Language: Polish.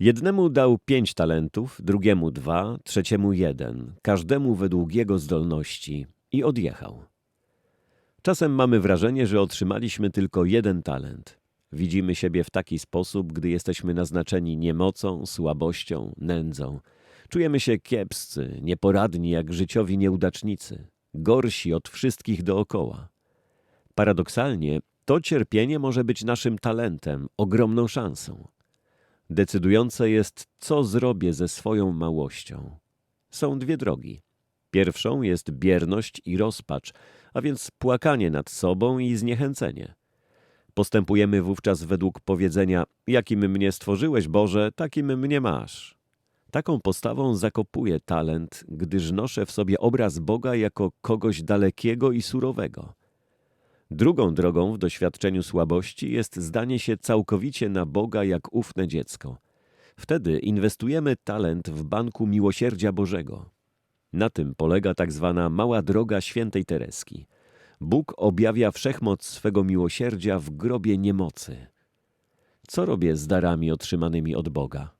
Jednemu dał pięć talentów, drugiemu dwa, trzeciemu jeden, każdemu według jego zdolności i odjechał. Czasem mamy wrażenie, że otrzymaliśmy tylko jeden talent. Widzimy siebie w taki sposób, gdy jesteśmy naznaczeni niemocą, słabością, nędzą. Czujemy się kiepscy, nieporadni jak życiowi nieudacznicy, gorsi od wszystkich dookoła. Paradoksalnie, to cierpienie może być naszym talentem, ogromną szansą. Decydujące jest, co zrobię ze swoją małością. Są dwie drogi. Pierwszą jest bierność i rozpacz, a więc płakanie nad sobą i zniechęcenie. Postępujemy wówczas według powiedzenia: Jakim mnie stworzyłeś, Boże, takim mnie masz. Taką postawą zakopuję talent, gdyż noszę w sobie obraz Boga jako kogoś dalekiego i surowego. Drugą drogą w doświadczeniu słabości jest zdanie się całkowicie na Boga jak ufne dziecko. Wtedy inwestujemy talent w banku miłosierdzia Bożego. Na tym polega tak zwana mała droga świętej Tereski. Bóg objawia wszechmoc swego miłosierdzia w grobie niemocy. Co robię z darami otrzymanymi od Boga?